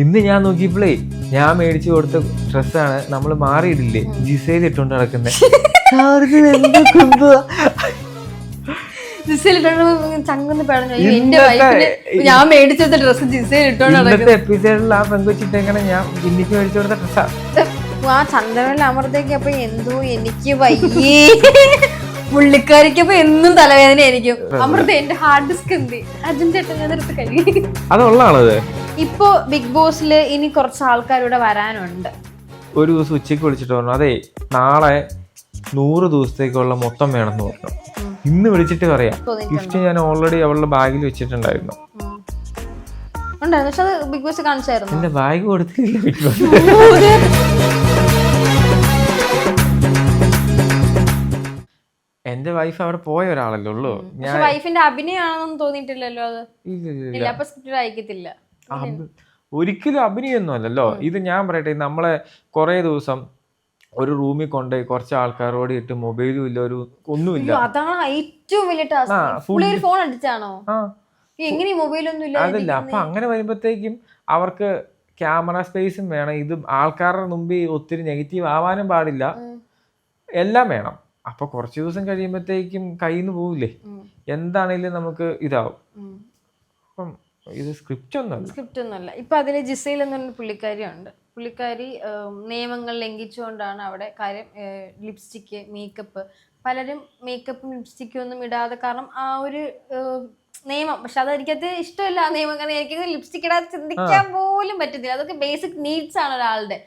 ഇന്ന് ഞാൻ നോക്കിയപ്പോഴേ ഞാൻ മേടിച്ചു കൊടുത്ത ഡ്രസ്സാണ് നമ്മൾ മാറിയിട്ടില്ലേ? ജിസയിൽ ഇട്ടുകൊണ്ട് നടക്കുന്നത് ഞാൻ മേടിച്ചെടുത്ത ഡ്രസ്സ് ജിസയിൽ ഇട്ടോണ്ട് എപ്പിസോഡിൽ ആ പെങ്കൊച്ചിട്ടേക്കണ ഞാൻ പിന്നിക്ക് മേടിച്ചു കൊടുത്ത ഡ്രസ്സാണ് ആ ചന്ദ്രനിൽ അമൃതയ്ക്ക് അപ്പൊ എന്തോ എനിക്ക് വയ്യേ. പുള്ളിക്കാരിക്ക് അപ്പൊ എന്നും തലവേദന ആയിരിക്കും അമൃത എന്റെ ഹാർഡ് ഡിസ്ക് എന്ത്? അർജുൻ ചേട്ടൻ ഞാൻ എടുത്ത് കഴിയും അതുള്ളതാണത് ഇപ്പോ ബിഗ് ബോസിൽ ഇനി കുറച്ച് ആൾക്കാരിവിടെ വരാനുണ്ട്. ഒരു ദിവസം ഉച്ചയ്ക്ക് വിളിച്ചിട്ട് പറഞ്ഞു അതെ നാളെ നൂറ് ദിവസത്തേക്കുള്ള മൊത്തം വേണമെന്ന് പറഞ്ഞു. ഇന്ന് വിളിച്ചിട്ട് പറയാം? ഗിഫ്റ്റ് ഞാൻ ഓൾറെഡി അവളുടെ ബാഗിൽ വെച്ചിട്ടുണ്ടായിരുന്നു. ഉണ്ടായിരുന്നു. പക്ഷെ അത് ബിഗ് ബോസ് കാണിച്ചായിരുന്നു? എന്റെ ബാഗ് കൊടുത്തില്ല ബിഗ് ബോസ്. എന്റെ വൈഫ് അവിടെ പോയ ഒരാളല്ലേ ഉള്ളൂ. ഞാൻ വൈഫിന്റെ അഭിനയമാണെന്ന് തോന്നിയിട്ടില്ലല്ലോ അത്. ഇല്ല, അപ്പൊ സ്ക്രിപ്റ്റ് അയക്കത്തില്ല ഒരിക്കലും അഭിനയൊന്നും അല്ലല്ലോ. ഇത് ഞാൻ പറയട്ടെ നമ്മളെ കുറെ ദിവസം ഒരു റൂമിൽ കൊണ്ട് കുറച്ച് ആൾക്കാരോട് ഇട്ട് മൊബൈലും ഇല്ല ഒരു ഒന്നുമില്ല. അതാണ് ഏറ്റവും വലിയ ടാസ്ക് ഫോൺ അടിച്ചാണോ? എങ്ങനെ മൊബൈലൊന്നും ഇല്ല അതല്ല അപ്പൊ അങ്ങനെ വരുമ്പോഴത്തേക്കും അവർക്ക് ക്യാമറ സ്പേസും വേണം. ഇത് ആൾക്കാരുടെ മുമ്പിൽ ഒത്തിരി നെഗറ്റീവ് ആവാനും പാടില്ല. എല്ലാം വേണം. അപ്പൊ കുറച്ച് ദിവസം കഴിയുമ്പോഴത്തേക്കും കയ്യിൽ നിന്ന് പോവില്ലേ എന്താണേലും നമുക്ക് ഇതാവും. അപ്പം ഇത് സ്ക്രിപ്റ്റ് ഒന്നും സ്ക്രിപ്റ്റ് ഒന്നുമല്ല ഇപ്പൊ അതിൽ ജിസയിൽ എന്ന് പറഞ്ഞ പുള്ളിക്കാരി ഉണ്ട് പുള്ളിക്കാരി നിയമങ്ങൾ ലംഘിച്ചുകൊണ്ടാണ് അവിടെ കാര്യം ലിപ്സ്റ്റിക്ക് മേക്കപ്പ് പലരും മേക്കപ്പും ലിപ്സ്റ്റിക്കും ഒന്നും ഇടാതെ കാരണം ആ ഒരു നിയമം. പക്ഷെ അത് ഇഷ്ടമില്ല ആ നിയമം. കാരണം എനിക്ക് ലിപ്സ്റ്റിക് ഇടാതെ ചിന്തിക്കാൻ പോലും പറ്റത്തില്ല അതൊക്കെ ബേസിക് നീഡ്സ് ആണ് ഒരാളുടെ.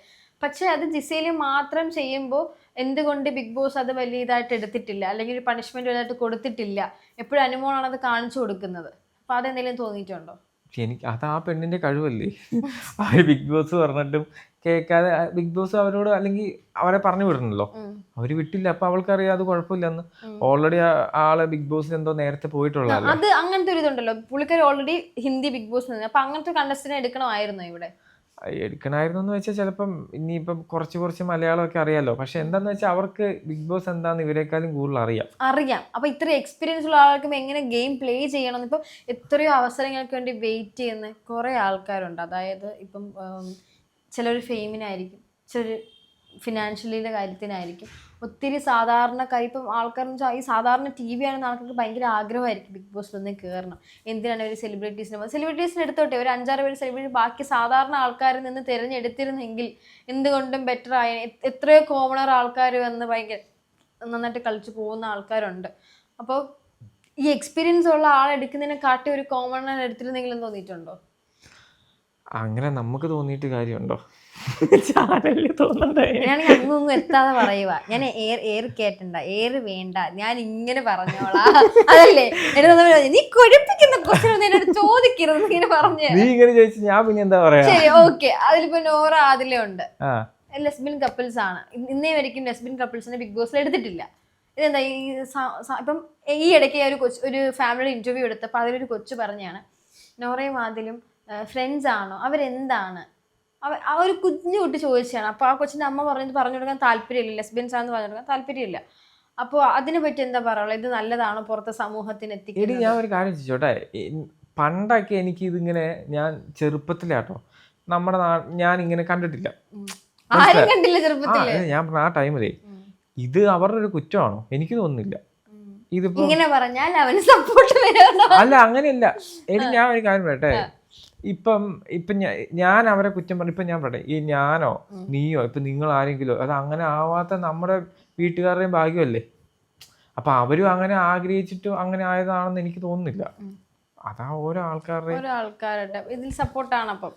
പക്ഷെ അത് ജിസയിൽ മാത്രം ചെയ്യുമ്പോൾ എന്തുകൊണ്ട് ബിഗ് ബോസ് അത് വലിയ ഇതായിട്ട് എടുത്തിട്ടില്ല? അല്ലെങ്കിൽ ഒരു പണിഷ്മെന്റ് വലുതായിട്ട് കൊടുത്തിട്ടില്ല? എപ്പോഴും അനുമോളാണ് അത് കാണിച്ചു കൊടുക്കുന്നത്. അപ്പൊ അതെന്തെങ്കിലും തോന്നിയിട്ടുണ്ടോ? എനിക്ക് അത് ആ പെണ്ണിന്റെ കഴിവല്ലേ? അവർ ബിഗ് ബോസ് പറഞ്ഞിട്ടും കേൾക്കാതെ ബിഗ് ബോസ് അവരോട് അല്ലെങ്കിൽ അവരെ പറഞ്ഞു വിടണല്ലോ. അവർ അവർ വിട്ടില്ല. അപ്പൊ അവൾക്കറിയാം അത് കുഴപ്പമില്ലെന്ന്. ഓൾറെഡി ആൾ ബിഗ് ബോസ് എന്തോ നേരത്തെ പോയിട്ടുള്ള അത് അങ്ങനത്തെ ഒരു ഇതുണ്ടല്ലോ. പുള്ളിക്കാർ ഓൾറെഡി ഹിന്ദി ബിഗ് ബോസ് അപ്പൊ അങ്ങനത്തെ കണ്ടസ്റ്റിനെ എടുക്കണമായിരുന്നു ഇവിടെ? എടുക്കണമായിരുന്നു എന്ന് വെച്ചാൽ ചിലപ്പം ഇനിയിപ്പം കുറച്ച് കുറച്ച് മലയാളമൊക്കെ അറിയാലോ. പക്ഷെ എന്താന്ന് വെച്ചാൽ അവർക്ക് ബിഗ് ബോസ് എന്താന്ന് ഇവരെക്കാളും കൂടുതൽ അറിയാം. അറിയാം. അപ്പൊ ഇത്ര എക്സ്പീരിയൻസ് ഉള്ള ആൾക്കും എങ്ങനെ ഗെയിം പ്ലേ ചെയ്യണം? ഇപ്പം എത്രയോ അവസരങ്ങൾക്ക് വേണ്ടി വെയിറ്റ് ചെയ്യുന്ന കുറെ ആൾക്കാരുണ്ട്. അതായത് ഇപ്പം ചിലർ ഫെയിമിനായിരിക്കും ചിലർ ഫിനാൻഷ്യലിയുടെ കാര്യത്തിനായിരിക്കും. ഒത്തിരി സാധാരണക്കാർ ഇപ്പം ആൾക്കാരെന്ന് വെച്ചാൽ ഈ സാധാരണ ടി വി ആണെന്ന് ആൾക്കാർക്ക് ഭയങ്കര ആഗ്രഹമായിരിക്കും ബിഗ് ബോസിൽ ഒന്ന് കയറണം എന്തിനാണ് ഒരു സെലിബ്രിറ്റീസിനെ സെലിബ്രിറ്റീസിന് എടുത്തോട്ടെ. ഒരു അഞ്ചാറ് പേര് സെലിബ്രിറ്റി ബാക്കി സാധാരണ ആൾക്കാരിൽ നിന്ന് തിരഞ്ഞെടുത്തിരുന്നെങ്കിൽ എന്തുകൊണ്ടും ബെറ്റർ ആയ എത്രയോ കോമണർ ആൾക്കാർ വന്ന് ഭയങ്കര നന്നായിട്ട് കളിച്ചു പോകുന്ന ആൾക്കാരുണ്ട്. അപ്പോൾ ഈ എക്സ്പീരിയൻസ് ഉള്ള ആളെടുക്കുന്നതിനെ കാട്ടി ഒരു കോമണർ എടുത്തിരുന്നെങ്കിലും തോന്നിയിട്ടുണ്ടോ? അങ്ങനെ നമുക്ക് തോന്നിയിട്ട് കാര്യമുണ്ടോ? ചാനലിൽ തോന്നണ്ടേ? ഞാനാണെങ്കിൽ അങ്ങൊന്നും എത്താതെ പറയുക ഞാൻ എയർ എയർ കേട്ടണ്ട. എയർ വേണ്ട. ഞാൻ ഇങ്ങനെ പറഞ്ഞോളാ. അതല്ലേ? എന്നെ നീ കൊഴുപ്പിക്കുന്ന ക്വസ്റ്റൻ എന്നോട് ചോദിക്കരുത്. എന്ന് ഇങ്ങനെ പറഞ്ഞു നീ ഇങ്ങനെ ചോദിച്ചു ഞാൻ പിന്നെ എന്താ പറയാ? ശരി ഓക്കെ. അതിലിപ്പോ നോറ അതിലേ ഉണ്ട്. ആ. ലെസ്ബിൻ കപ്പിൾസ് ആണ്. ഇന്നേ വരെയും ലെസ്ബിൻ കപ്പിൾസിനെ ബിഗ് ബോസിൽ എടുത്തിട്ടില്ല. ഇതെന്താ? ഈ ഇപ്പം ഈ ഇടയ്ക്ക് ഒരു കൊച്ചു ഒരു ഫാമിലി ഇന്റർവ്യൂ എടുത്തപ്പോൾ അതിലൊരു കൊച്ചു പറഞ്ഞാണ് നോറയും ആദിലും ഫ്രണ്ട്സ് ആണോ? അവരെന്താണ്? അവ ആ ഒരു കുഞ്ഞു കുട്ടി ചോദിച്ചതാണ് അപ്പോൾ ആ കൊച്ചിന്റെ അമ്മ പറഞ്ഞത് പറഞ്ഞു കൊടുക്കാൻ താല്പര്യമില്ല. ലെസ്ബിയൻസ് ആണെന്ന് പറഞ്ഞു കൊടുക്കാൻ താല്പര്യമില്ല. അപ്പോൾ അതിനെ പറ്റി എന്താ പറയുള്ളത് ഇത് നല്ലതാണ് പുറത്തെ സമൂഹത്തിന് എത്തിക്കുന്നത്? ഞാൻ ഒരു കാര്യം ചോദിച്ചോട്ടെ പണ്ടൊക്കെ എനിക്ക് ഇതിങ്ങനെ ഞാൻ ചെറുപ്പത്തിലാട്ടോ നമ്മുടെ നാ ഞാൻ ഇങ്ങനെ കണ്ടിട്ടില്ല ഞാൻ പറഞ്ഞ ആ ടൈമിലേ. ഇത് അവരുടെ ഒരു കുറ്റമാണോ? എനിക്ക് തോന്നുന്നില്ല. ഇത് ഇതിപ്പോ ഇങ്ങനെ പറഞ്ഞാൽ അവന് സപ്പോർട്ട് അല്ല അങ്ങനെയല്ല. എടി ഞാൻ ഒരു കാര്യം പറയട്ടെ. ഇപ്പം ഇപ്പം ഞാൻ അവരെ കുറ്റം പറഞ്ഞു ഇപ്പം ഞാൻ പറയട്ടെ ഈ ഞാനോ നീയോ ഇപ്പം നിങ്ങൾ ആരെങ്കിലോ അത് അങ്ങനെ ആവാത്ത നമ്മുടെ വീട്ടുകാരുടെയും ഭാഗ്യമല്ലേ? അപ്പൊ അവരും അങ്ങനെ ആഗ്രഹിച്ചിട്ടും അങ്ങനെ ആയതാണെന്ന് എനിക്ക് തോന്നുന്നില്ല. അതാ ഓരോ ആൾക്കാരുടെ ഓരോ ആൾക്കാരുടെ ഇതിൽ സപ്പോർട്ടാണ് അപ്പം.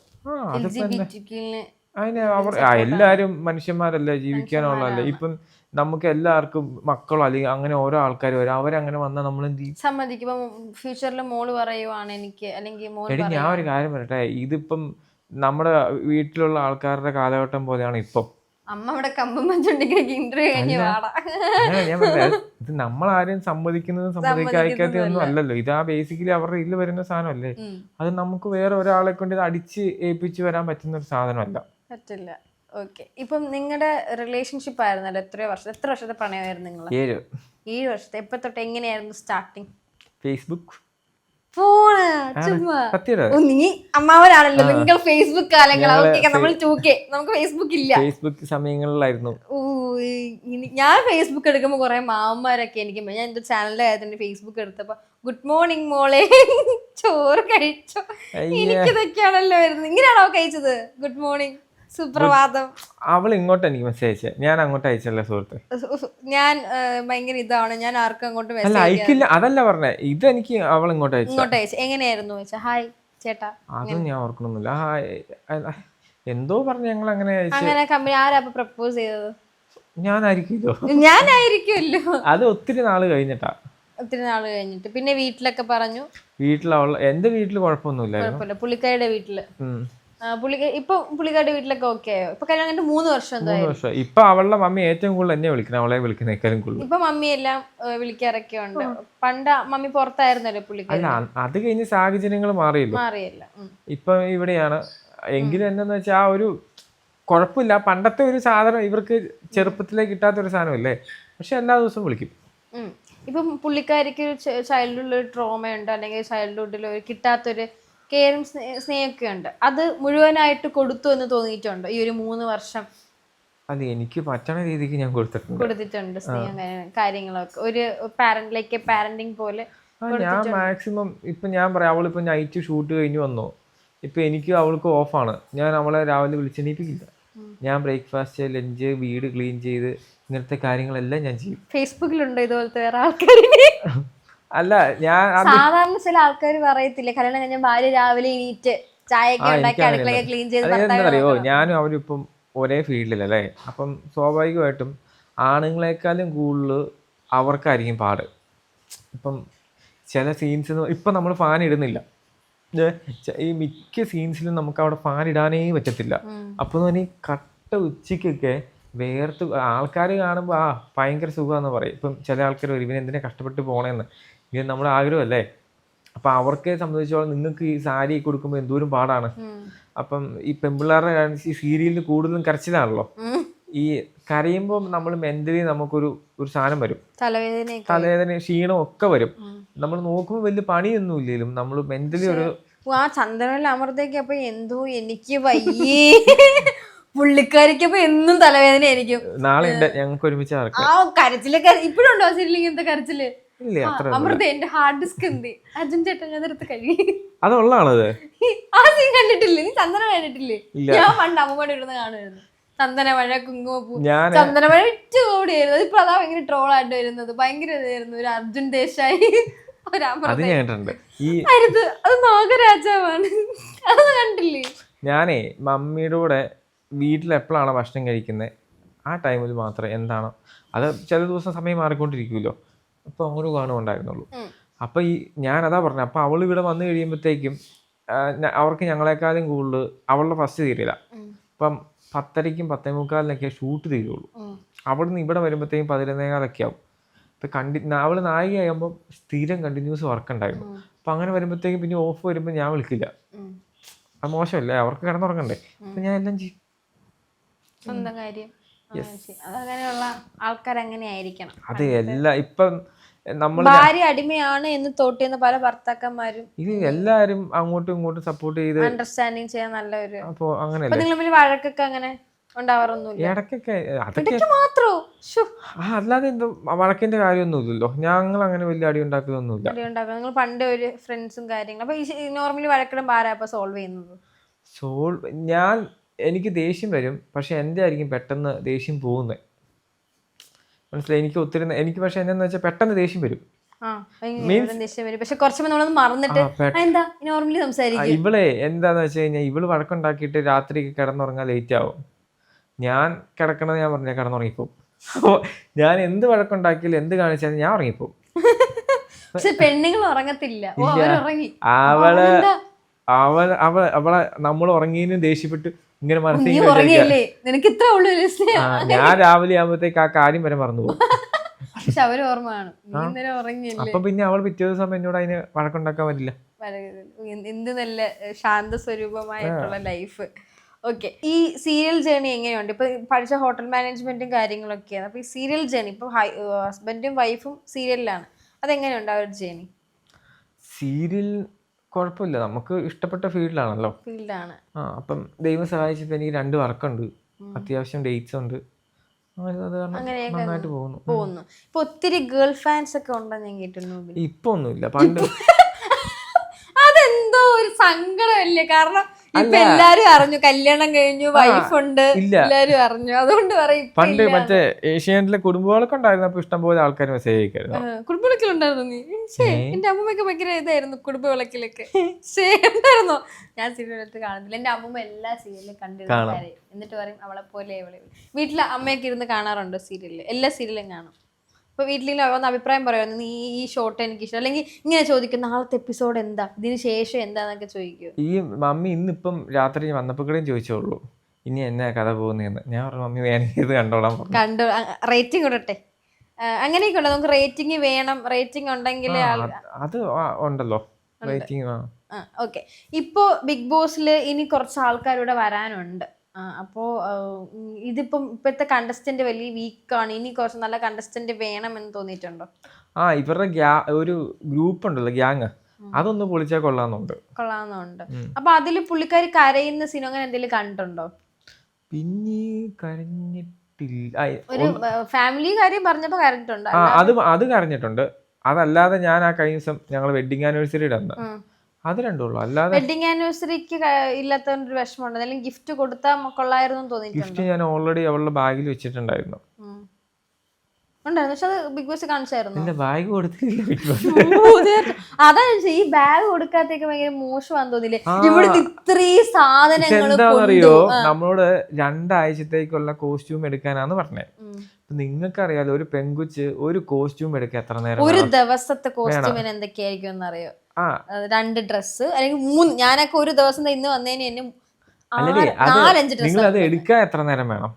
ആ അതിന് അവർ എല്ലാവരും എല്ലാരും മനുഷ്യന്മാരല്ലേ ജീവിക്കാനുള്ളതല്ലേ? ഇപ്പം നമുക്ക് എല്ലാവർക്കും മക്കളോ അല്ലെങ്കിൽ അങ്ങനെ ഓരോ ആൾക്കാർ വരും. അവരങ്ങനെ വന്നാൽ നമ്മൾ എന്ത് ചെയ്യും? സമ്മതിക്കും. ഫ്യൂച്ചറിൽ മോൾ പറയുവാണ് എനിക്ക് അല്ലെങ്കിൽ എടി ഞാൻ ഒരു കാര്യം പറയട്ടെ. ഇതിപ്പം നമ്മുടെ വീട്ടിലുള്ള ആൾക്കാരുടെ കാലഘട്ടം പോലെയാണ് ഇപ്പം. അമ്മ അവിടെ കമ്പം ഇന്റർവ്യൂ കഴിഞ്ഞ് വാടാ. ഇത് നമ്മളാരും സമ്മതിക്കുന്നതും സമ്മതിക്കാതിരിക്കാത്ത ഒന്നും അല്ലല്ലോ. ഇതാ ബേസിക്കലി അവരുടെ ഇതിൽ വരുന്ന സാധനമല്ലേ? അല്ലേ അത് നമുക്ക് വേറെ ഒരാളെ കൊണ്ട് ഇത് അടിച്ച് ഏൽപ്പിച്ച് വരാൻ പറ്റുന്ന ഒരു സാധനമല്ല. പറ്റില്ല. ഓക്കെ. ഇപ്പം നിങ്ങളുടെ റിലേഷൻഷിപ്പ് ആയിരുന്നല്ലോ എത്രയോ വർഷം എത്ര വർഷത്തെ പ്രണയമായിരുന്നു നിങ്ങൾ ഏഴ്. ഏഴ് വർഷത്തെ. ഇപ്പൊ തൊട്ട് എങ്ങനെയായിരുന്നു സ്റ്റാർട്ടിങ് ഫേസ്ബുക്ക് പോണ ചുമ്മാ. നീ അമ്മാവനാണല്ലോ. നിങ്ങൾ ഫേസ്ബുക്ക് നമ്മൾ നമുക്ക് ഫേസ്ബുക്ക് ഇല്ല. ഫേസ്ബുക്ക് സമയങ്ങളിലായിരുന്നു. ഞാൻ ഫേസ്ബുക്ക് എടുക്കുമ്പോൾ കുറെ മാമന്മാരൊക്കെ എനിക്ക് ഞാൻ എന്റെ കാര്യത്തിന് ഫേസ്ബുക്ക് എടുത്തപ്പോ ഗുഡ് മോർണിംഗ് മോളെ. ചോറ് കഴിച്ചോ. എനിക്കിതൊക്കെയാണല്ലോ വരുന്നത്. ഇങ്ങനെയാണോ കഴിച്ചത്? ഗുഡ് മോർണിംഗ് സുപ്രഭാതം. അവൾ ഇങ്ങോട്ട് എനിക്ക് മെസ്സേജ് അയച്ചേ. ഞാൻ അങ്ങോട്ട് അയച്ചല്ലേ സുഹൃത്ത്? ഞാൻ ഭയങ്കര ഇതാണ്. ഞാൻ ആർക്കും അങ്ങോട്ട് അല്ല അയക്കില്ല. അതല്ല പറഞ്ഞേ. ഇതെനിക്ക് അവൾ ഇങ്ങോട്ട് അയച്ചു ഇങ്ങോട്ട് അയച്ചു എങ്ങനെയായിരുന്നു ചോദിച്ചാ? ഹായ് ചേട്ടാ. അതും ഞാൻ ഓർക്കണമെന്നില്ല ഹായ് എന്തോ പറഞ്ഞു ഞങ്ങൾ അങ്ങനെ അങ്ങനെ കമ്പനി ആരാ പ്രപ്പോസ് ചെയ്തത്? ഞാനായിരിക്കുമല്ലോ. ഞാനായിരിക്കുമല്ലോ. അത് ഒത്തിരി നാൾ കഴിഞ്ഞിട്ടാ. ഒത്തിരി നാൾ കഴിഞ്ഞിട്ട്. പിന്നെ വീട്ടിലൊക്കെ പറഞ്ഞു. വീട്ടിൽ അവൾ എന്റെ വീട്ടിൽ കുഴപ്പമൊന്നുമില്ല പുള്ളിക്കാരുടെ വീട്ടിൽ. ഇപ്പൊ പുള്ളിക്കാരുടെ വീട്ടിലൊക്കെ ഓക്കെ ആയോ? ഇപ്പൊ കല്യാണം കഴിഞ്ഞിട്ട് മൂന്ന് വർഷം എന്തോ മൂന്ന് വർഷം. ഇപ്പൊ അവളുടെ മമ്മി ഏറ്റവും കൂടുതൽ എന്നെ വിളിക്കണം അവളെ വിളിക്കുന്നേക്കാളും കൂടുതൽ. ഇപ്പൊ മമ്മി എല്ലാം ഏ, വിളിക്കാറൊക്കെ ഉണ്ട്. പണ്ട് മമ്മി പുറത്തായിരുന്നല്ലോ പുള്ളിക്കാരി അല്ല അത് കഴിഞ്ഞ് സാഹചര്യങ്ങൾ മാറിയില്ല. മാറിയല്ല. ഉം. ഇപ്പൊ ഇവിടെയാണ്. എങ്കിലും എന്താന്ന് വെച്ചാൽ ആ ഒരു കുഴപ്പമില്ല. പണ്ടത്തെ ഒരു സാധനം ഇവർക്ക് ചെറുപ്പത്തിലേ കിട്ടാത്ത ഒരു സാധനമല്ലേ? പക്ഷെ എല്ലാ ദിവസവും വിളിക്കും. ഉം. ഇപ്പം പുള്ളിക്കാരിക്ക് ചൈൽഡ്ഹുഡിൽ ഒരു ട്രോമ ഉണ്ട്? അല്ലെങ്കിൽ ചൈൽഡ്ഹുഡിൽ ഒരു കിട്ടാത്തൊരു കെയറും സ്നേഹമൊക്കെ ഉണ്ട് അത് മുഴുവനായിട്ട് കൊടുത്തു എന്ന് തോന്നിയിട്ടുണ്ട്? ഈ ഒരു മൂന്ന് വർഷം? അത് എനിക്ക് പറ്റണ രീതിക്ക് ഞാൻ കൊടുത്തിട്ടുണ്ട്. കൊടുത്തിട്ടുണ്ട് സ്നേഹം കാര്യങ്ങളൊക്കെ. ഒരു പാരന്റ് ലൈക്ക് പാരന്റിങ് പോലെ ഞാൻ മാക്സിമം ഇപ്പൊ ഞാൻ പറയാം അവളിപ്പോ നൈറ്റ് ഷൂട്ട് കഴിഞ്ഞ് വന്നു. ഇപ്പൊ എനിക്ക് അവൾക്ക് ഓഫാണ്. ഞാൻ അവളെ രാവിലെ വിളിച്ചെണീപ്പിക്കില്ല ഞാൻ ബ്രേക്ക്ഫാസ്റ്റ് ലഞ്ച് വീട് ക്ലീൻ ചെയ്ത് ഇങ്ങനത്തെ കാര്യങ്ങളെല്ലാം ഞാൻ ചെയ്യും. ഫേസ്ബുക്കിലുണ്ടോ ഇതുപോലത്തെ വേറെ ആൾക്കാരിനെ? അല്ല ഞാൻ സാധാരണ ചില ആൾക്കാർ പറയത്തില്ല കാരണം കഴിഞ്ഞ ഭാര്യ രാവിലെ എണീറ്റ് ചായയൊക്കെ ഉണ്ടാക്കി അടുക്കളയൊക്കെ ക്ലീൻ ചെയ്ത് അറിയോ. ഞാനും അവരും ഇപ്പം ഒരേ ഫീൽഡിലല്ലേ അപ്പം സ്വാഭാവികമായിട്ടും ആണുങ്ങളെക്കാളും കൂടുതൽ അവർക്കായിരിക്കും പാട്. ഇപ്പം ചില സീൻസ് ഇപ്പം നമ്മൾ ഫാൻ ഇടുന്നില്ല. ഈ മിക്ക സീൻസിലും നമുക്ക് അവിടെ ഫാൻ ഇടാനേ പറ്റത്തില്ല. അപ്പം അപ്പോൾ തന്നെ ഈ കട്ട ഉച്ചയ്ക്കൊക്കെ വേർത്ത് ആൾക്കാർ കാണുമ്പോൾ ആ ഭയങ്കര സുഖമാണെന്ന് പറയും. ഇപ്പം ചില ആൾക്കാർ എന്തിനാ കഷ്ടപ്പെട്ട് പോണേന്ന്? ഇത് നമ്മുടെ ആഗ്രഹമല്ലേ? അപ്പം അവർക്ക് സംബന്ധിച്ചോളം നിങ്ങൾക്ക് ഈ സാരി കൊടുക്കുമ്പോൾ എന്തോരം പാടാണ്. അപ്പം ഈ പെമ്പിള്ളേരുടെ കാര്യം ഈ സീരിയലിന് കൂടുതലും കരച്ചിലാണല്ലോ. ഈ കരയുമ്പോൾ നമ്മൾ മെന്റലി നമുക്കൊരു ഒരു സാധനം വരും. തലവേദന തലവേദന ക്ഷീണം ഒക്കെ വരും. നമ്മൾ നോക്കുമ്പോൾ വലിയ പണിയൊന്നും ഇല്ലെങ്കിലും നമ്മൾ മെന്റലി ഒരു ആ ചന്ദനല്ല അമൃതയ്ക്ക് അപ്പൊ എന്തോ എനിക്ക് വയ്യേ. പുള്ളിക്കാരിക്ക് അപ്പൊ എന്നും തലവേദന ആയിരിക്കും നാളെ ഞങ്ങൾക്ക് ഒരുമിച്ച് ആ കരച്ചിലൊക്കെ ഇപ്പോഴും ഉണ്ടോ ശരി ഇങ്ങനത്തെ കരച്ചിൽ? ഇല്ലേ അത്ര അമൃത എന്റെ ഹാർഡ് ഡിസ്ക് എന്ത്? അർജുൻ ചേട്ടൻ ഞാൻ എടുത്ത് കഴി. അതുള്ളതാണത് ആ സീൻ കണ്ടിട്ടില്ലേ? നീ ചന്ദന കണ്ടിട്ടില്ലേ? ഞാൻ പണ്ട് അമ്മമ്മയുടെ ഇരുന്ന് കാണുമായിരുന്നു. ചന്ദന മഴ കുങ്കുമപ്പൂ ഞാൻ ചന്ദന മഴ വിറ്റ് ഓടിയായിരുന്നു ഇപ്പൊ അതാ ഭയങ്കര ട്രോളായിട്ട് വരുന്നത്. ഭയങ്കര ഇതായിരുന്നു. ഒരു അർജുൻ ദേശായി. അത് കേട്ടിട്ടുണ്ട് ഈ അത് നാഗരാജാവാണ്. അത് കണ്ടില്ലേ? ഞാനേ മമ്മിയുടെ കൂടെ വീട്ടിൽ എപ്പോഴാണ് ഭക്ഷണം കഴിക്കുന്നത്? ആ ടൈമിൽ മാത്രമേ എന്താണോ? അത് ചില ദിവസം സമയം മാറിക്കൊണ്ടിരിക്കുമല്ലോ അപ്പോൾ അങ്ങനെ കാണുമുണ്ടായിരുന്നുള്ളൂ ഉം. അപ്പോൾ ഈ ഞാൻ അതാ പറഞ്ഞത് അപ്പോൾ അവൾ ഇവിടെ വന്നു കഴിയുമ്പോഴത്തേക്കും അവർക്ക് ഞങ്ങളെക്കാളും കൂടുതൽ അവളുടെ ഫസ്റ്റ് തീരില്ല. അപ്പം പത്തരയ്ക്കും പത്തേ മുക്കാലിനൊക്കെ ഷൂട്ട് തീരുള്ളൂ. അവിടെ നിന്ന് ഇവിടെ വരുമ്പോഴത്തേക്കും പതിനൊന്നേകാലൊക്കെ ആവും ഇപ്പം കണ്ടി അവൾ നായികയാകുമ്പോൾ സ്ഥിരം കണ്ടിന്യൂസ് വർക്ക് ഉണ്ടായിരുന്നു. അപ്പം അങ്ങനെ വരുമ്പോഴത്തേക്കും പിന്നെ ഓഫ് വരുമ്പോൾ ഞാൻ വിളിക്കില്ല. അത് മോശമല്ലേ? അവർക്ക് കിടന്നുറങ്ങണ്ടേ? അപ്പം ഞാൻ എല്ലാം ചെയ്യും. സ്വന്തം കാര്യം. അങ്ങനെയുള്ള. ആൾക്കാർ അങ്ങനെ ആയിരിക്കണം അത് എല്ലാ ഇപ്പം നമ്മൾ ഭാര്യ അടിമയാണ് എന്ന് തോട്ടിയെന്ന് പല ഭർത്താക്കന്മാരും ഇത് എല്ലാവരും അങ്ങോട്ടും ഇങ്ങോട്ടും സപ്പോർട്ട് ചെയ്ത് അണ്ടർസ്റ്റാൻഡിങ് ചെയ്യാൻ നല്ലൊരു അപ്പോ അങ്ങനെയല്ലേ? നിങ്ങൾ തമ്മിൽ വഴക്കൊക്കെ അങ്ങനെ ഉണ്ടാവാറൊന്നുമില്ല. ഇടയ്ക്കൊക്കെ അതൊക്കെ ഇടയ്ക്ക് മാത്രോ? അല്ലാതെ എന്തോ വഴക്കിന്റെ കാര്യമൊന്നുമില്ലല്ലോ. ഞങ്ങൾ അങ്ങനെ വലിയ അടി ഉണ്ടാക്കുന്നൊന്നുമില്ല അടി ഉണ്ടാക്കുക. നിങ്ങൾ പണ്ട് ഒരു ഫ്രണ്ട്സും കാര്യങ്ങളും. അപ്പൊ നോർമലി വഴക്കിടുമ്പോൾ ആരാ അപ്പൊ സോൾവ് ചെയ്യുന്നത്? സോൾവ് ഞാൻ എനിക്ക് ദേഷ്യം വരും. പക്ഷെ എന്റെ ആയിരിക്കും പെട്ടെന്ന് ദേഷ്യം പോകുന്നത്. മനസ്സിലായി? എനിക്ക് ഒത്തിരി എനിക്ക് പക്ഷെ എന്താന്ന് വെച്ചാൽ പെട്ടെന്ന് ദേഷ്യം വരും. പക്ഷെ കുറച്ച് നമ്മളൊന്ന് മറന്നിട്ട് എന്താ നോർമലി ആ, സംസാരിക്കും. ഇവളെ എന്താന്ന് വെച്ച് കഴിഞ്ഞാൽ ഇവൾ വഴക്കുണ്ടാക്കിയിട്ട് രാത്രി കിടന്നുറങ്ങാൻ ലേറ്റ് ആവും. ഞാൻ കിടക്കണത് ഞാൻ പറഞ്ഞ കിടന്നുറങ്ങിപ്പോവും. അപ്പോൾ ഞാൻ എന്ത് വഴക്കുണ്ടാക്കിയാലും എന്ത് കാണിച്ചാലും ഞാൻ ഉറങ്ങിപ്പോവും. പക്ഷെ പെണ്ണുങ്ങൾ ഉറങ്ങത്തില്ല. അവൾ അവൾ അവളെ നമ്മൾ ഉറങ്ങിയതിനും ദേഷ്യപ്പെട്ട്. ഇങ്ങനെ മനസ്സിൽ നിനക്ക് ഇത്ര ഉള്ളൂ ഒരു സ്നേഹം ഞാൻ രാവിലെ ആകുമ്പോഴത്തേക്ക് ആ കാര്യം വരെ മറന്നുപോകും. പക്ഷെ അവർ അപ്പൊ പിന്നെ അവൾ പിറ്റേ ദിവസം എന്നോട് അതിന് വഴക്കുണ്ടാക്കാൻ പറ്റില്ല. എന്ത് നല്ല ശാന്ത സ്വരൂപമായിട്ടുള്ള ലൈഫ്. ഓക്കെ. ഈ സീരിയൽ ജേണി എങ്ങനെയുണ്ട്? ഇപ്പൊ പഠിച്ച ഹോട്ടൽ മാനേജ്മെന്റും കാര്യങ്ങളൊക്കെയാണ്. അപ്പൊ ഈ സീരിയൽ ജേണി ഇപ്പൊ ഹസ്ബൻഡും വൈഫും സീരിയലിലാണ്. അതെങ്ങനെയുണ്ട് ആ ഒരു ജേണി? സീരിയൽ കുഴപ്പമില്ല. നമുക്ക് ഇഷ്ടപ്പെട്ട ഫീൽഡാണല്ലോ. ഫീൽഡാണ്. ആ അപ്പം ദൈവം സഹായിച്ചപ്പോൾ എനിക്ക് രണ്ട് വർക്കുണ്ട്. അത്യാവശ്യം ഡേറ്റ്സ് ഉണ്ട് നന്നായിട്ട് പോകുന്നു. പോകുന്നു. ഇപ്പൊ ഒത്തിരി ഗേൾ ഫാൻസ് ഒക്കെ ഉണ്ടെന്ന് ഞാൻ കേട്ടിരുന്നു ഇപ്പൊ ഒന്നുമില്ല. പണ്ട് അതെന്തോ ഒരു സങ്കടമല്ലേ? കാരണം ഇപ്പൊ എല്ലാരും അറിഞ്ഞു. കല്യാണം കഴിഞ്ഞു വൈഫ് ഉണ്ട് എല്ലാരും അറിഞ്ഞു. അതുകൊണ്ട് പറയും പണ്ട്. മറ്റേ ഏഷ്യാനെറ്റിലെ കുടുംബങ്ങളൊക്കെ ഉണ്ടായിരുന്നപ്പോൾ ഇഷ്ടംപോലെ ആൾക്കാർ മെസ്സേജ് അയക്കായിരുന്നു. കുടുംബവിളക്കിൽ ഉണ്ടായിരുന്നു നീ? എന്റെ അമ്മമ്മയൊക്കെ ഭയങ്കര ഇതായിരുന്നു കുടുംബവിളക്കിലൊക്കെ. ശേ എന്തായിരുന്നോ? ഞാൻ സീരിയലെടുത്ത് കാണുന്നില്ല എന്റെ അമ്മമ്മ എല്ലാ സീരിയലും കണ്ടിരുന്നു. എന്നിട്ട് പറയും അവളെ പോലെ അവളെ. പോലെ. വീട്ടിൽ അമ്മയൊക്കെ ഇരുന്ന് കാണാറുണ്ടോ സീരിയലിൽ എല്ലാ സീരിയലും കാണും. അപ്പൊ വീട്ടിൽ ഒന്ന് അഭിപ്രായം പറയുമായിരുന്നു നീ ഈ ഷോട്ട് എനിക്ക് ഇഷ്ടം അല്ലെങ്കിൽ ഇങ്ങനെ ചോദിക്കും നാളത്തെ എപ്പിസോഡ് എന്താ? ഇതിന് ശേഷം എന്താന്നൊക്കെ ചോദിക്കും? ഈ മമ്മി ഇന്നിപ്പം രാത്രി വന്നപ്പോഴേയും ചോദിച്ചോളൂ. ഇനി എന്നാ കഥ പോകുന്നതെന്ന് ഞാൻ പറഞ്ഞു മമ്മി വേണമെങ്കിൽ ഇത് കണ്ടോളാം കണ്ടോ? റേറ്റിംഗ് കൊടുട്ടെ അങ്ങനെയൊക്കെ ഉണ്ടോ നമുക്ക് റേറ്റിംഗ് വേണം. റേറ്റിംഗ് ഉണ്ടെങ്കിൽ അത് ഉണ്ടല്ലോ. റേറ്റിംഗ് ഓക്കെ ഇപ്പോ ബിഗ് ബോസിൽ ഇനി കുറച്ച് ആൾക്കാരിവിടെ വരാനുണ്ട്. ആ, അപ്പോ ആ, ഉം, ഇതിപ്പം ഇപ്പോഴത്തെ കണ്ടസ്റ്റന്റ് വലിയ വീക്കാണ് ഇനി കുറച്ച് നല്ല കണ്ടസ്റ്റന്റ് വേണമെന്ന് തോന്നിയിട്ടുണ്ടോ? ആ ഇവരുടെ ഗ്യാ ഒരു ഗ്രൂപ്പ് ഉണ്ടല്ലോ ഗ്യാങ് അതൊന്ന് പൊളിച്ചാൽ കൊള്ളാന്നുണ്ട് കൊള്ളാന്നുണ്ട്. അപ്പൊ അതിൽ പുള്ളിക്കാർ കരയുന്ന സിനിമ അങ്ങനെ എന്തെങ്കിലും കണ്ടിട്ടുണ്ടോ? പിന്നെ കരഞ്ഞിട്ടില്ല. ഒരു ഫാമിലി കാര്യം പറഞ്ഞപ്പോ കരഞ്ഞിട്ടുണ്ട്? അത് അത് കരഞ്ഞിട്ടുണ്ട്. അതല്ലാതെ ഞാൻ ആ കഴിഞ്ഞ ദിവസം ഞങ്ങൾ വെഡിങ് ആനിവേഴ്സറിയുടെ അന്ന്. അത് രണ്ടുള്ളൂ. അല്ലാതെ വെഡിങ് ആനിവേഴ്സറിക്ക് ഇല്ലാത്ത ഒരു വിഷമമുണ്ട്. അല്ലെങ്കിൽ ഗിഫ്റ്റ് കൊടുത്താൽ കൊള്ളായിരുന്നു തോന്നിയിട്ടുണ്ടോ? ഗിഫ്റ്റ് ഞാൻ ഓൾറെഡി അവളുടെ ബാഗിൽ വെച്ചിട്ടുണ്ടായിരുന്നു. ഉണ്ടായിരുന്നു. പക്ഷെ അത് ബിഗ് ബോസ് കാണിച്ചായിരുന്നു? ബാഗ് കൊടുത്തില്ല Big Boss. അതാ ഈ ബാഗ് കൊടുക്കാത്തേക്ക് ഭയങ്കര മോശമാന്ന് തോന്നില്ലേ ഇവിടുത്തെ ഇത്രയും പക്ഷെ സാധനങ്ങൾ എന്താണെന്നറിയോ നമ്മളോട് രണ്ടാഴ്ചത്തേക്കുള്ള കോസ്റ്റ്യൂം എടുക്കാനാന്ന് പറഞ്ഞേ. ഉം. നിങ്ങൾക്കറിയാലോ ഒരു പെങ്കുച്ച് ഒരു കോസ്റ്റ്യൂം എടുക്കുക എത്ര നേരം ഒരു? ദിവസത്തെ കോസ്റ്റ്യൂമിന് എന്തൊക്കെയായിരിക്കും എന്നറിയോ? ആ. രണ്ട് ഡ്രസ്സ് അല്ലെങ്കിൽ മൂന്ന് ഞാനൊക്കെ ഒരു ദിവസം ഇന്ന് വന്നതിന് എന്നെ നിങ്ങൾ അത് എടുക്കാൻ എത്ര നേരം വേണം?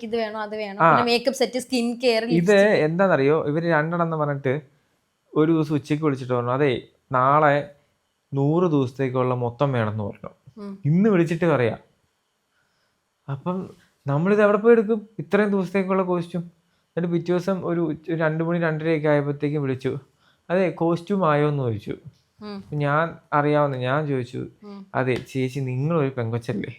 ഇത് വേണോ അത് വേണോ. മേക്കപ്പ് സെറ്റ് സ്കിൻ കെയർ ഇത് എന്താണെന്നറിയോ ഇവർ രണ്ടെണ്ണം പറഞ്ഞിട്ട് ഒരു ദിവസം ഉച്ചയ്ക്ക് വിളിച്ചിട്ട് പറഞ്ഞു അതെ നാളെ നൂറ് ദിവസത്തേക്കുള്ള മൊത്തം വേണമെന്ന് പറഞ്ഞു. ഇന്ന് വിളിച്ചിട്ട് പറയാം. അപ്പം നമ്മളിത് എവിടെ പോയി എടുക്കും? ഇത്രയും ദിവസത്തേക്കുള്ള കോസ്റ്റ്യൂം എന്നിട്ട് പിറ്റേ ദിവസം ഒരു രണ്ട് മണി രണ്ടരയൊക്കെ ആയപ്പോഴത്തേക്കും വിളിച്ചു. അതെ കോസ്റ്റ്യൂം ആയോ എന്ന് ചോദിച്ചു ഞാൻ അറിയാവുന്ന ഞാൻ ചോദിച്ചു. അതെ ചേച്ചി നിങ്ങളൊരു പെങ്കൊച്ചല്ലേ?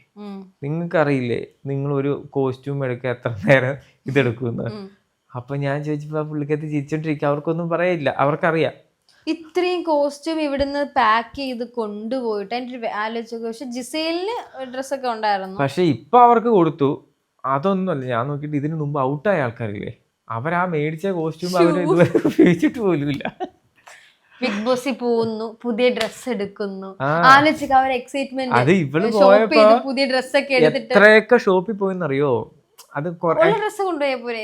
നിങ്ങൾക്കറിയില്ലേ നിങ്ങളൊരു കോസ്റ്റ്യൂം എടുക്കുക എത്ര നേരം ഇതെടുക്കുമെന്ന്? അപ്പൊ ഞാൻ ചോദിച്ചപ്പോ ആ പുള്ളിക്കത്ത് ചിരിച്ചോണ്ടിരിക്കുക അവർക്കൊന്നും പറയില്ല. അവർക്കറിയാം. ഇത്രയും കോസ്റ്റ്യൂം ഇവിടുന്ന് പാക്ക് ചെയ്ത് കൊണ്ടുപോയിട്ട് എന്റെ ഒരു ആലോചിച്ചു പക്ഷെ ജിസേലിന് ഡ്രസ്സൊക്കെ ഉണ്ടായിരുന്നു. പക്ഷെ ഇപ്പൊ അവർക്ക് കൊടുത്തു. അതൊന്നുമല്ല ഞാൻ നോക്കിയിട്ട് ഇതിന് മുമ്പ് ഔട്ടായ ആൾക്കാരില്ലേ? അവരാ മേടിച്ച കോസ്റ്റ്യൂം അവർ ഇതുവരെ ഉപയോഗിച്ചിട്ട് പോലുമില്ല. ബിഗ് ബോസിൽ പോകുന്നു പുതിയ ഡ്രസ്സ് എടുക്കുന്നു. ആലോചിക്ക അവർ എക്സൈറ്റ്മെന്റ് അത് ഇവൾ പോയപ്പോ പുതിയ ഡ്രസ്സൊക്കെ എടുത്തിട്ട്. എത്രയൊക്കെ ഷോപ്പിൽ പോയെന്നറിയോ? അത് ഡ്രസ് കൊണ്ടുപോയാ പോരെ?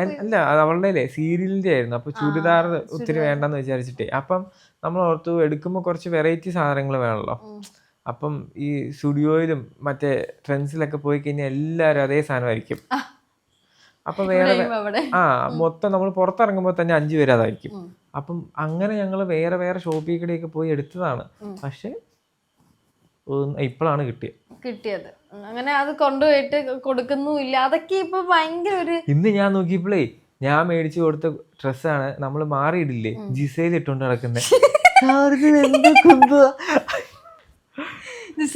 അല്ല അല്ല, അത് അവളുടെ സീരിയലിന്റെ ആയിരുന്നു. അപ്പൊ ചുരിദാർ ഒത്തിരി വേണ്ടെന്ന് വിചാരിച്ചിട്ടേ. അപ്പം നമ്മൾ ഓർത്തു എടുക്കുമ്പോൾ കുറച്ച് വെറൈറ്റി സാധനങ്ങൾ വേണമല്ലോ അപ്പം ഈ സ്റ്റുഡിയോയിലും മറ്റേ ട്രെൻഡ്സിലൊക്കെ പോയി കഴിഞ്ഞാൽ എല്ലാവരും അതേ സാധനമായിരിക്കും. അപ്പൊ വേറെ ആ മൊത്തം നമ്മൾ പുറത്തിറങ്ങുമ്പോൾ തന്നെ അഞ്ചു പേര് അതായിരിക്കും. അപ്പം അങ്ങനെ ഞങ്ങൾ വേറെ വേറെ ഷോപ്പിൽ കൂടെയൊക്കെ പോയി എടുത്തതാണ്. പക്ഷെ ഇപ്പോഴാണ് കിട്ടിയത്. കിട്ടിയത് അങ്ങനെ അത് കൊണ്ടുപോയിട്ട് കൊടുക്കുന്നുമില്ല അതൊക്കെ ഇപ്പൊ ഭയങ്കര ഒരു ഇന്ന് ഞാൻ നോക്കിയപ്പോഴേ ഞാൻ മേടിച്ചു കൊടുത്ത ഡ്രസ്സാണ് നമ്മൾ മാറിയിടില്ലേ? ജിസയിൽ ഇട്ടുകൊണ്ട് നടക്കുന്നത്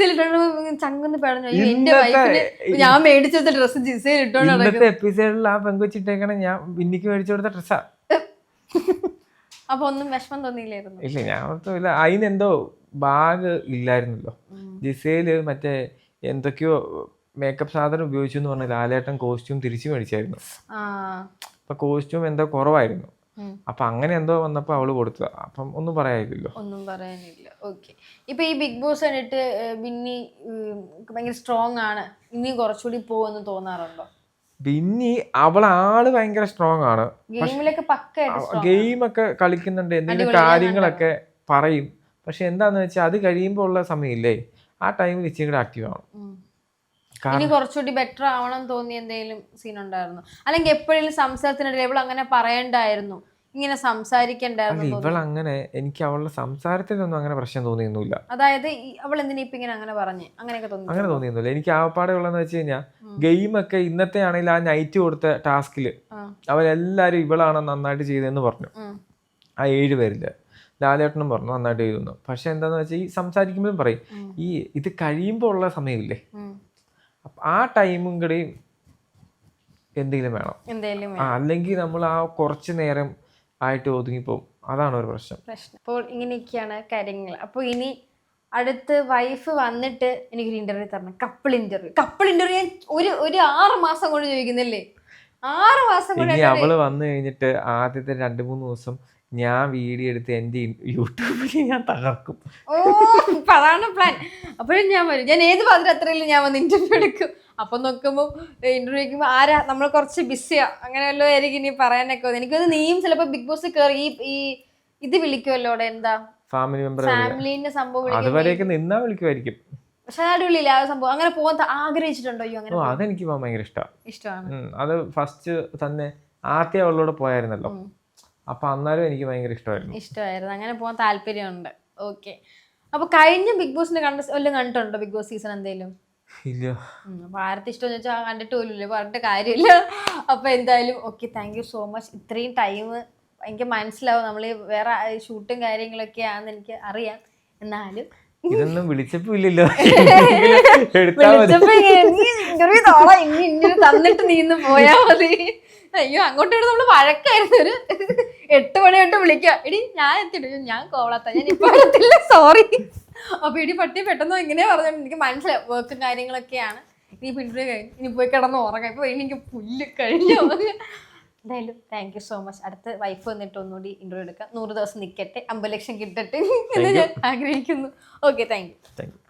ജിസയിൽ ഇട്ടോണ്ട് ചങ്ങന്ന് പെടഞ്ഞു അയ്യോ എന്റെ ഇന്നത്തെ- വൈഫിന് ഞാൻ മേടിച്ചെടുത്ത ഡ്രസ്സ് ജിസയിൽ ഇട്ടോണ്ട് നടക്കും ഇന്നത്തെ എപ്പിസോഡിൽ ആ പെങ്കൊച്ചിട്ടേക്കണ ഞാൻ ബിന്നിക്ക് മേടിച്ചു കൊടുത്ത ഡ്രസ്സാ അപ്പൊ ഒന്നും വിഷമം തോന്നിയില്ലായിരുന്നു? ഇല്ല ഞാൻ ഓർത്തില്ല അതിനെന്തോ ബാഗ് ഇല്ലായിരുന്നല്ലോ. ജിസയിൽ മറ്റേ എന്തൊക്കെയോ മേക്കപ്പ് സാധനം ഉപയോഗിച്ചു എന്ന് പറഞ്ഞ ലാലേട്ടൻ കോസ്റ്റ്യൂം തിരിച്ചു മേടിച്ചായിരുന്നു. ആ. അപ്പൊ കോസ്റ്റ്യൂം എന്തോ കുറവായിരുന്നു. അപ്പൊ അങ്ങനെ എന്തോ വന്നപ്പോ അവൾ കൊടുത്തതാ. അപ്പം ഒന്നും പറയാനില്ലല്ലോ. ഒന്നും പറയാനില്ല. ഓക്കെ. ഇപ്പൊ ഈ ബിഗ് ബോസ് കണ്ടിട്ട് ബിന്നി ഭയങ്കര സ്ട്രോങ് ആണ്. ഇനിയും കുറച്ചുകൂടി പോകുമെന്ന് തോന്നാറുണ്ടോ? ബിന്നി അവളാൾ ഭയങ്കര സ്ട്രോങ് ആണ്. ഗെയിമൊക്കെ കളിക്കുന്നുണ്ട് എന്തെങ്കിലും കാര്യങ്ങളൊക്കെ പറയും. പക്ഷെ എന്താന്ന് വെച്ചാൽ അത് കഴിയുമ്പോൾ ഉള്ള സമയമില്ലേ? ആ ടൈമിൽ ഇച്ചിരി കൂടെ ആക്റ്റീവ്. കാരണം ഇനി കുറച്ചുകൂടി ബെറ്റർ ആവണം തോന്നി എന്തെങ്കിലും സീൻ ഉണ്ടായിരുന്നു? അല്ലെങ്കിൽ എപ്പോഴെങ്കിലും സംസാരത്തിനിടയിൽ അങ്ങനെ പറയണ്ടായിരുന്നു. ഇങ്ങനെ സംസാരിക്കണ്ടായിരുന്നു ഇവൾ അങ്ങനെ എനിക്ക് അവളുടെ സംസാരത്തിൽ നിന്നും അങ്ങനെ പ്രശ്നം തോന്നിയൊന്നുമില്ല. അതായത് അവൾ എന്തിനാ ഇപ്പൊ ഇങ്ങനെ അങ്ങനെ പറഞ്ഞു? അങ്ങനെയൊക്കെ തോന്നി അങ്ങനെ തോന്നിയൊന്നുമില്ല. എനിക്ക് ആവപ്പാടെ ഉള്ളതെന്ന് വെച്ച് കഴിഞ്ഞാൽ ഗെയിമൊക്കെ ഇന്നത്തെ ആണെങ്കിൽ ആ നൈറ്റ് കൊടുത്ത ടാസ്കിൽ അവരെല്ലാരും ഇവളാണ് നന്നായിട്ട് ചെയ്തതെന്ന് പറഞ്ഞു. ആ ഏഴ് പേരിൽ. ലാലേട്ടനും പറഞ്ഞു നന്നായിട്ട് ചെയ്തു പക്ഷെ എന്താന്ന് വെച്ചാൽ ഈ സംസാരിക്കുമ്പോഴും പറയും ഈ ഇത് കഴിയുമ്പോൾ ഉള്ള സമയമില്ലേ. ആ ടൈമും കൂടി എന്തെങ്കിലും വേണം. അല്ലെങ്കിൽ നമ്മൾ ആ കുറച്ച് നേരം ആയിട്ട് ഒതുങ്ങിപ്പോവും. അതാണ് ഒരു പ്രശ്നം. പ്രശ്നം. അപ്പോൾ ഇങ്ങനെയൊക്കെയാണ് കാര്യങ്ങൾ. അപ്പോൾ ഇനി അടുത്ത് വൈഫ് വന്നിട്ട് എനിക്കൊരു ഇന്റർവ്യൂ തരണം. കപ്പിൾ ഇന്റർവ്യൂ കപ്പിൾ ഇന്റർവ്യൂ ഞാൻ ഒരു ഒരു ആറ് മാസം കൊണ്ട് ചോദിക്കുന്നില്ലേ? ആറ് മാസം കൊണ്ട് ഇനി അവൾ വന്നു കഴിഞ്ഞിട്ട് ആദ്യത്തെ രണ്ട് മൂന്ന് ദിവസം ഞാൻ വീഡിയോ എടുത്ത് എന്റെ യൂട്യൂബിൽ ഞാൻ തകർക്കും. ഓ അതാണ് പ്ലാൻ അപ്പോഴും ഞാൻ വരും. ഞാൻ ഏത് പാതിരാത്രിയിലും ഞാൻ വന്ന് ഇന്റർവ്യൂ എടുക്കും. അപ്പൊ നോക്കുമ്പോൾ ഇന്റർവ്യൂ എടുക്കുമ്പോൾ ആരാ? നമ്മൾ കുറച്ച് ബിസിയാ അങ്ങനെയല്ലോ ആയിരിക്കും ഇനി പറയാനൊക്കെ എനിക്കത് നീയും ചിലപ്പോ ബിഗ് ബോസ് കയറി ഈ ഈ ഇത് വിളിക്കുമല്ലോ അവിടെ എന്താ? ഫാമിലി മെമ്പർ ഫാമിലിന്റെ സംഭവം വിളിക്കും അതുവരെയൊക്കെ നിന്നാ വിളിക്കുമായിരിക്കും പക്ഷെ അടിപൊളിയില്ല ആ സംഭവം? അങ്ങനെ പോകാൻ ആഗ്രഹിച്ചിട്ടുണ്ടോ അയ്യോ അങ്ങനെ അതെനിക്ക് പോകാൻ ഭയങ്കര ഇഷ്ടമാണ്. ഇഷ്ടമാണ് അത് ഫസ്റ്റ് തന്നെ ആദ്യം അവളോട് പോയായിരുന്നല്ലോ. അപ്പൊ അന്നാലും എനിക്ക് ഭയങ്കര ഇഷ്ടമായിരുന്നു. ഇഷ്ടമായിരുന്നു. അങ്ങനെ പോകാൻ താല്പര്യമുണ്ട്. ഓക്കെ അപ്പൊ കഴിഞ്ഞ ബിഗ് ബോസിന്റെ കണ്ട വല്ലതും കണ്ടിട്ടുണ്ടോ ബിഗ് ബോസ് സീസൺ എന്തെങ്കിലും ഇല്ല. ആരത്തെ ഇഷ്ടം വെച്ചാൽ കണ്ടിട്ട് പോലും പറഞ്ഞിട്ട് കാര്യമില്ല. അപ്പൊ എന്തായാലും okay thank you so much ഇത്രയും ടൈം എനിക്ക് മനസ്സിലാവും. നമ്മൾ വേറെ ഷൂട്ടും കാര്യങ്ങളൊക്കെ ആണെന്ന് എനിക്ക് അറിയാം. എന്നാലും. ഇതൊന്നും വിളിച്ചപ്പോ ഇല്ലല്ലോ. തന്നിട്ട് നീന്ന് പോയാ മതി. അയ്യോ അങ്ങോട്ട് നമ്മൾ വഴക്കായിരുന്നു. ഒരു എട്ട് മണി തൊട്ട് വിളിക്കുക എടി ഞാൻ എത്തിട്ടു ഞാൻ കോളാത്ത ഞാൻ ഇപ്പൊ സോറി അപ്പൊ ഇടി പട്ടി പെട്ടെന്ന് ഇങ്ങനെ പറഞ്ഞു എനിക്ക് മനസ്സിലായി. വർക്കും കാര്യങ്ങളൊക്കെയാണ്. ഇനി പിന്നീട് കഴിഞ്ഞു ഇനി പോയി കിടന്ന് ഉറങ്ങാം. ഇപ്പൊ എനിക്ക് പുല്ല് കഴിഞ്ഞു. എന്തായാലും താങ്ക് യു സോ മച്ച് അടുത്ത വൈഫ് വന്നിട്ട് ഒന്നുകൂടി ഇന്റർവ്യൂ എടുക്കാം. നൂറ് ദിവസം നിൽക്കട്ടെ അമ്പത് ലക്ഷം കിട്ടട്ടെ എന്ന് ഞാൻ ആഗ്രഹിക്കുന്നു. Okay thank you thank you